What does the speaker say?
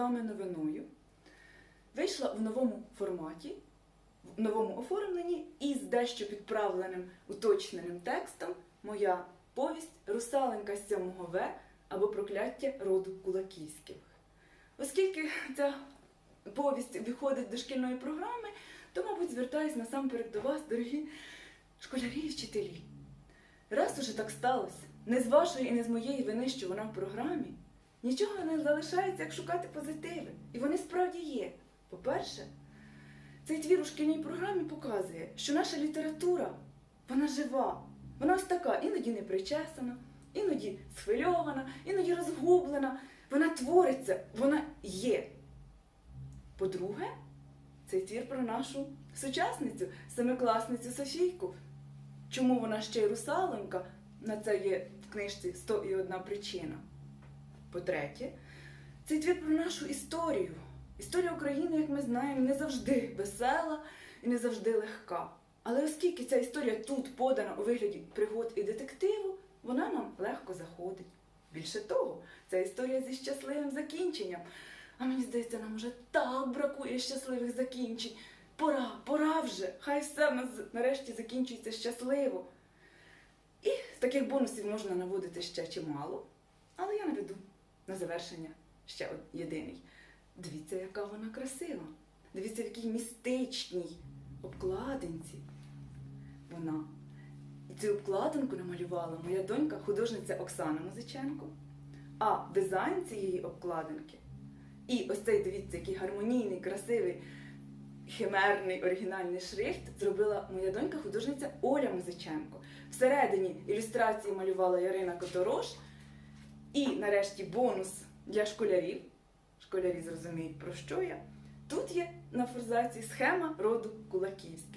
вами новиною. Вийшла в новому форматі, в новому оформленні і з дещо підправленим уточненим текстом моя повість Русаленька з 7 В або Прокляття роду Кулаківських. Оскільки ця повість виходить до шкільної програми, то, мабуть, звертаюсь насамперед до вас, дорогі школярі і вчителі. Раз уже так сталося, не з вашої і не з моєї вини, що вона в програмі, нічого не залишається, як шукати позитиви. І вони справді є. По-перше, цей твір у шкільній програмі показує, що наша література, вона жива. Вона ось така, іноді непричесана, іноді схвильована, іноді розгублена. Вона твориться, вона є. По-друге, цей твір про нашу сучасницю, семикласницю Софійку. Чому вона ще й русаленка? На це є в книжці 101 причина. По-третє, цей твір про нашу історію. Історія України, як ми знаємо, не завжди весела і не завжди легка. Але оскільки ця історія тут подана у вигляді пригод і детективу, вона нам легко заходить. Більше того, це історія зі щасливим закінченням. А мені здається, нам уже так бракує щасливих закінчень. Пора, пора вже. Хай все в нас нарешті закінчується щасливо. І таких бонусів можна наводити ще чимало. Але я наведу на завершення ще єдиний. Дивіться, яка вона красива. Дивіться, в якій містичній обкладинці вона. І цю обкладинку намалювала моя донька, художниця Оксана Музиченко. А дизайн цієї обкладинки і ось цей, дивіться, який гармонійний, красивий, химерний оригінальний шрифт зробила моя донька, художниця Оля Музиченко. Всередині ілюстрації малювала Ярина Которош. І нарешті бонус для школярів. Школярі зрозуміють, про що я. Тут є на форзаці схема роду Кулаківських.